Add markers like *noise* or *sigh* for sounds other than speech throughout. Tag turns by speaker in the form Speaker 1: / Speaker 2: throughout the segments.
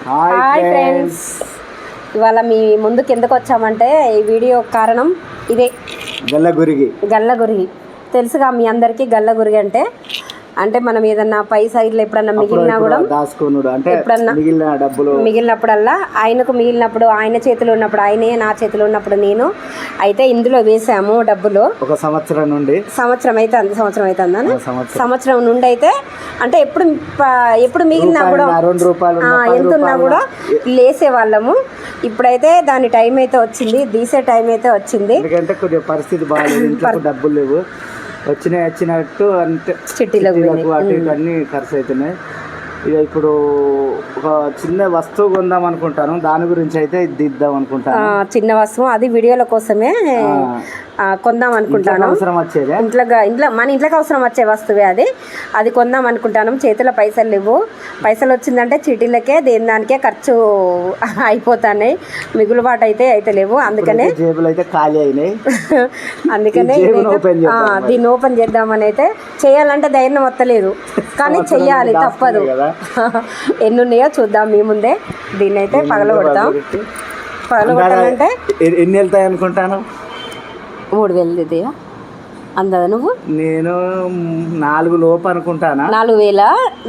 Speaker 1: Hi friends
Speaker 2: ఇవాళ మీ ముందుకు ఎందుకు వచ్చామంటే ఈ వీడియో కారణం ఇదే.
Speaker 1: గల్లగురిగి.
Speaker 2: గల్ల గురిగి తెలుసుగా మీ అందరికీ గల్ల గురిగి అంటే అంటే మనం ఏదన్నా పై సైడ్లో ఎప్పుడన్నా మిగిలినా కూడా
Speaker 1: దాచుకున్నాడు. అంటే
Speaker 2: ఎప్పుడన్నా
Speaker 1: మిగిలిన డబ్బులు
Speaker 2: మిగిలినప్పుడల్లా ఆయనకు మిగిలినప్పుడు ఆయన చేతిలో ఉన్నప్పుడు ఆయనే నా చేతిలో ఉన్నప్పుడు నేను అయితే ఇందులో వేసాము డబ్బులు.
Speaker 1: ఒక సంవత్సరం నుండి
Speaker 2: సంవత్సరం అయితే అంది సంవత్సరం అయితే అందానా
Speaker 1: ఆ సంవత్సరం.
Speaker 2: నుండి అయితే అంటే ఎప్పుడు ఎప్పుడు మిగిలినా కూడా
Speaker 1: రెండు రూపాయలు
Speaker 2: ఎంత ఉన్నా కూడా లేసే వాళ్ళము. ఇప్పుడైతే దాని టైం అయితే వచ్చింది తీసే టైం అయితే వచ్చింది.
Speaker 1: ఎందుకంటే కొద్దిగా పరిస్థితి బాగాలేదు డబ్బులు లేవు. వచ్చినాయి వచ్చినట్టు అంటే
Speaker 2: చిట్టీలో
Speaker 1: చిట్టీలకు అటు ఇటు అన్ని ఖర్చు అవుతున్నాయి ఇక ఇప్పుడు ఒక చిన్న వస్తువు కొందాం అనుకుంటాను. దాని గురించి అయితే ఇది దిద్దాం
Speaker 2: ఆ,
Speaker 1: అనుకుంటాను
Speaker 2: చిన్న వస్తువు. అది వీడియోల కోసమే కొందాం అనుకుంటాను.
Speaker 1: అవసరం వచ్చేదే?
Speaker 2: ఇంట్లో ఇంట్లో మన ఇంట్లోకి అవసరం వచ్చే వస్తువే అది. అది కొందాం అనుకుంటాను. చేతిలో పైసలు లేవు. పైసలు వచ్చిందంటే చీటీలకే దేని దానికే ఖర్చు *laughs* అయిపోతున్నాయి. మిగులుబాటు అయితే అయితే లేవు. అందుకనే *laughs* అందుకనే దీన్ని ఓపెన్ చేద్దామని అయితే చేయాలంటే ధైర్యం వస్తలేదు. కానీ చెయ్యాలి తప్పదు. *laughs* ఎన్ని ఉన్నాయో చూద్దాం మీ ముందే. దీన్ని అయితే పగలగొడతాం. పగలగొట్టాలంటే
Speaker 1: ఎన్ని వెళ్తాయి అనుకుంటాను?
Speaker 2: మూడు వేలు ఇది అందదా నువ్వు?
Speaker 1: నేను నాలుగు లోపు అనుకుంటానా?
Speaker 2: నాలుగు వేల?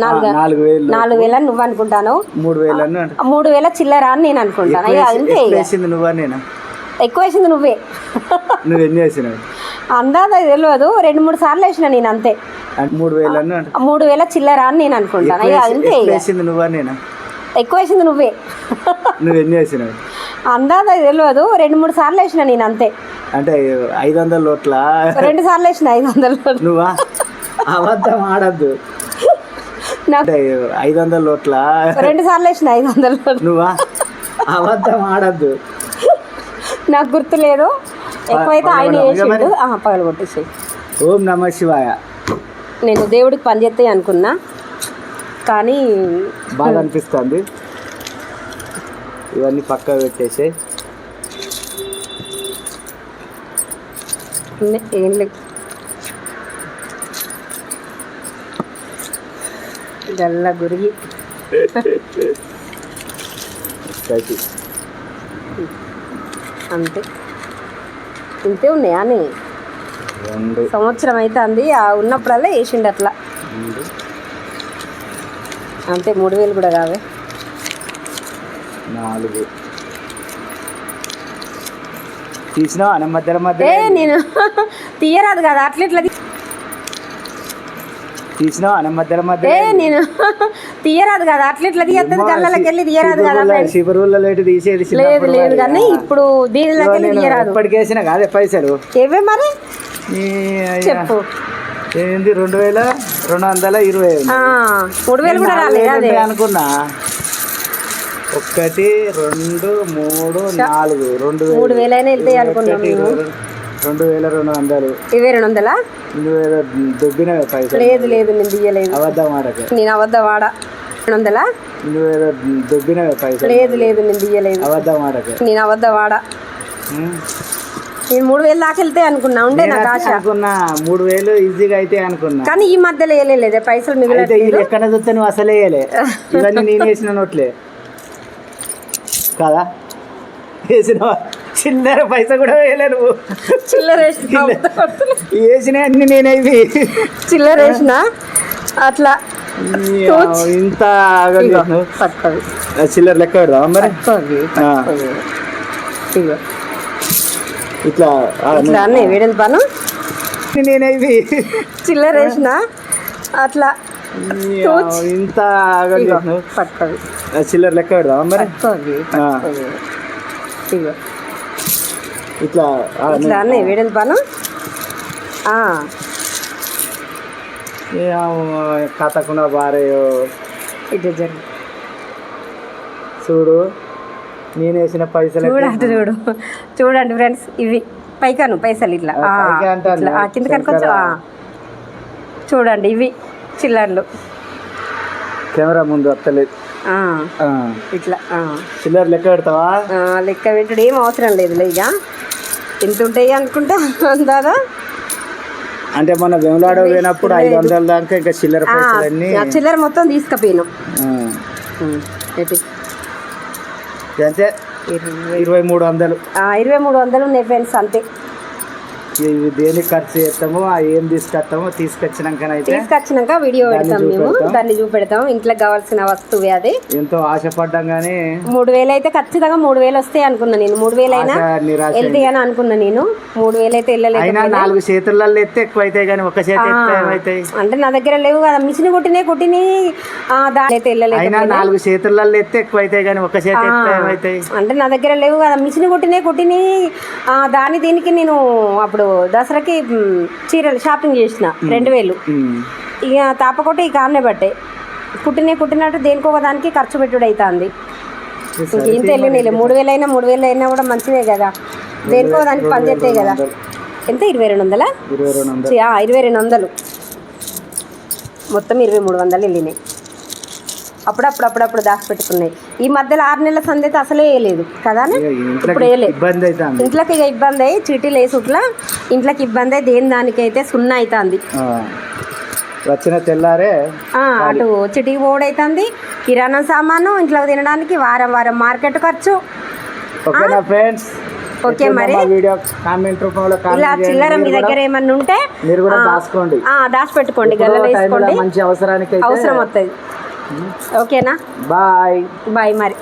Speaker 2: నాలుగు?
Speaker 1: వేలు
Speaker 2: నాలుగు వేల నువ్వు అనుకుంటాను
Speaker 1: మూడు వేలు
Speaker 2: మూడు వేల చిల్లర అని నేను అనుకుంటాను. అంతే
Speaker 1: నువ్వా నేను?
Speaker 2: ఎక్కువ వేసింది నువ్వే.
Speaker 1: నువ్వు ఎన్ని వేసినావు?
Speaker 2: అందాదా తెలియదు. రెండు మూడు సార్లు వేసిన నేను అంతే.
Speaker 1: మూడు వేలు
Speaker 2: మూడు వేల చిల్లర అని నేను అనుకుంటాను. అంతే.
Speaker 1: వేసింది నువ్వా నేను?
Speaker 2: ఎక్కువ వేసింది నువ్వే.
Speaker 1: నువ్వు ఎన్ని వేసినావు?
Speaker 2: అందాదా తెలియదు. రెండు మూడు సార్లు వేసిన నేను అంతే.
Speaker 1: అంటే ఐదు వందల లోట్ల
Speaker 2: రెండు సార్లు వేసిన ఐదు వందలు
Speaker 1: నువ్వా? అబద్ధం ఆడద్దు. అంటే ఐదు వందల లోట్ల
Speaker 2: రెండు సార్లు వేసిన ఐదు వందలు
Speaker 1: నువ్వా? అబద్ధం ఆడద్దు.
Speaker 2: నాకు గుర్తులేదు ఎక్కువైతే ఆయన వేసిండు. పగలు కొట్టేసి
Speaker 1: ఓం నమ శివాయ.
Speaker 2: నేను దేవుడికి పని చేస్తే అనుకున్నా. కానీ
Speaker 1: బాగా అనిపిస్తుంది. ఇవన్నీ పక్క పెట్టేసి
Speaker 2: ఏం లేదు. గల్ల గురిగి. అంతే. ఇంతే ఉన్నాయి అని సంవత్సరం అయితే అంది ఆ ఉన్నప్పుడల్లా వేసిండు అట్లా. అంతే మూడు వేలు కూడా కావే.
Speaker 1: నాలుగు. తీసినావా అన్న మధ్యలో
Speaker 2: ఏ
Speaker 1: మధ్య
Speaker 2: నేను తీయరాదు కదా అట్లా ఇట్లా
Speaker 1: తీసినావా అన్న మధ్యలో మధ్య
Speaker 2: ఏ నేను *laughs* తీయరాదు కదా అట్లా ఇట్లా తీయత్తది కళ్ళకి వెళ్ళి తీయరాదు కదా
Speaker 1: లేటు తీసేది
Speaker 2: లేదు లేదు. కానీ ఇప్పుడు దీనిలోకి వెళ్ళి తీయరాదు.
Speaker 1: ఎప్పటికేసిన కాదే పైసలు.
Speaker 2: ఏవే మరి. చెప్పు.
Speaker 1: ఏంది రెండు వేల రెండు వందల ఇరవై
Speaker 2: మూడు వేలు కూడా రాలేదు
Speaker 1: అనుకున్నా. ఒకటి రెండు మూడు నాలుగు. రెండు
Speaker 2: మూడు వేలైనా వెళ్తాయి అనుకున్నాం
Speaker 1: ఒకటి,
Speaker 2: మేము.
Speaker 1: రెండు- వేల రెండు వందలు.
Speaker 2: ఇవే రెండు వందలా?
Speaker 1: రెండు వేల దుబ్బిన పైసలు.
Speaker 2: లేదు లేదు నేను తీయలేదు.
Speaker 1: అబద్ధం ఆడక.
Speaker 2: నేను అబద్ధం వాడా రెండు వందలా?
Speaker 1: వేల దుబ్బిన పైసలు.
Speaker 2: లేదు లేదు నేను తీయలేదు.
Speaker 1: అబద్ధం ఆడక.
Speaker 2: నేను అబద్ధం వాడా? నేను మూడు వేలు దాకా వెళ్తే అనుకున్నా. ఉండే నాకు ఆశ.
Speaker 1: అనుకున్నా. మూడు వేలు ఈజీగా అయితే అనుకున్నా.
Speaker 2: కానీ ఈ మధ్యలో వేయలేదే. పైసలు
Speaker 1: ఇది ఎక్కడ చూస్తే నువ్వు అసలే వేయలే. *laughs* ఇవన్నీ నేను వేసిన నోట్లే. కదా? వేసిన చిల్లర పైసా కూడా వేయలే నువ్వు.
Speaker 2: చిల్లర వేసిన
Speaker 1: వేసిన అన్ని నేనే ఇవి.
Speaker 2: చిల్లర వేసిన? అట్లా.
Speaker 1: ఇంత చిల్లర లెక్క పెడదాం మరి? ఇట్లా
Speaker 2: ఇట్లా అన్నీ వేడని పను
Speaker 1: అన్ని నేనే ఇవి.
Speaker 2: చిల్లర వేసిన? అట్లా.
Speaker 1: ఇంత ఆ, చిల్లర లెక్క పెడదాం మరి?
Speaker 2: ఇగో.
Speaker 1: ఇట్లా
Speaker 2: ఇట్లా అన్నీ వేడని పను ఆ,
Speaker 1: ఏ కథకున్న భార్యో
Speaker 2: ఇటు జరుగు.
Speaker 1: చూడు నేను వేసిన పైసలు
Speaker 2: చూడండి చూడు. చూడండి ఫ్రెండ్స్ ఇవి పైకాను పైసలు ఇట్లా. ఇట్లా. కింద కనుకొచ్చు చూడండి ఇవి. చిల్లర్లు.
Speaker 1: కెమెరా ముందు
Speaker 2: ఆ, ఇట్లా.
Speaker 1: చిల్లర లెక్క పెడతావా?
Speaker 2: లెక్క పెట్టుడు ఏం అవసరం లేదు ఇక. ఎంత ఉంటాయి అనుకుంటే అందాదా?
Speaker 1: అంటే మన వెమలాడ పోయినప్పుడు ఐదు వందల దాకా ఇంకా చిల్లర పైసలన్నీ
Speaker 2: చిల్లర మొత్తం తీసుకుపోయినాం.
Speaker 1: అంతే ఇరవై. మూడు వందలు.
Speaker 2: ఇరవై మూడు వందలు ఉన్నాయి ఫ్రెండ్స్ అంతే.
Speaker 1: ఇవి దేనికి ఖర్చు చేస్తామో ఆ ఏం తీసుకొస్తామో తీసుకొచ్చినాకనైతే
Speaker 2: తీసుకొచ్చినాక వీడియో పెడతాం మేము. దాన్ని చూపెడతాం. ఇంట్లో కావాల్సిన వస్తువే అది.
Speaker 1: ఎంతో ఆశపడ్డాం కానీ
Speaker 2: మూడు వేలు అయితే ఖచ్చితంగా మూడు వేలు వస్తాయి అనుకున్నా నేను. మూడు వేలు అయినా వెళ్తాయి అని అనుకున్నా నేను. మూడు వేలు అయితే వెళ్ళలేదు
Speaker 1: నాలుగు చేతులలో ఎత్తే ఎక్కువ అవుతాయి కానీ ఒక చేతి
Speaker 2: అంటే నా దగ్గర లేవు కదా. మిషన్ కుట్టినే కుట్టిని ఆ, దాని అయితే వెళ్ళలేదు
Speaker 1: నాలుగు చేతులలో ఎత్తే ఎక్కువ అవుతాయి కానీ ఒక చేతి
Speaker 2: అంటే నా దగ్గర లేవు కదా. మిషన్ కుట్టినే కుట్టిని ఆ, దాని దీనికి నేను అప్పుడు దసరాకి మ్, చీరలు షాపింగ్ చేసిన రెండు వేలు. ఇక తాపకొట్టి ఈ కారణే బట్టే కుట్టినే కుట్టినట్టు దేనికో దానికి ఖర్చు పెట్టుడు అవుతుంది ఇంత వెళ్ళినాయి మూడు వేలు అయినా మూడు వేలు అయినా కూడా మంచిదే కదా. దేనికో దానికి పని చేస్తాయి కదా. ఎంత? ఇరవై రెండు వందలా?
Speaker 1: ఇరవై రెండు వందలు.
Speaker 2: మొత్తం ఇరవై మూడు వందలు వెళ్ళినాయి. అప్పుడప్పుడు అప్పుడప్పుడు దాచిపెట్టుకున్నాయి ఈ మధ్యలో ఆరు నెలల సంది అయితే అసలే వేయలేదు. కదా ఇప్పుడు వేయలేదు ఇంట్లోకి ఇక ఇబ్బంది అయ్యి చీటీలు వేసుట్లా ఇంట్లోకి ఇబ్బంది అయ్యి దేని దానికైతే సున్నా అవుతుంది.
Speaker 1: వచ్చిన తెల్లారే
Speaker 2: అటు చిటికి పోడైతుంది. కిరాణా సామాను ఇంట్లో తినడానికి వారం వారం మార్కెట్ ఖర్చు.
Speaker 1: ఓకేనా ఫ్రెండ్స్
Speaker 2: ఓకే మరి?
Speaker 1: వీడియో? కామెంట్ రూపంలో
Speaker 2: ఇలా చిల్లర మీ దగ్గర ఏమన్నా ఉంటే
Speaker 1: మీరు కూడా దాచుకోండి.
Speaker 2: దాచిపెట్టుకోండి.
Speaker 1: టైంలో
Speaker 2: వేసుకోండి.
Speaker 1: మంచి అవసరానికి
Speaker 2: అవసరం వస్తుంది ఓకేనా?
Speaker 1: బాయ్.
Speaker 2: బాయ్ మరి.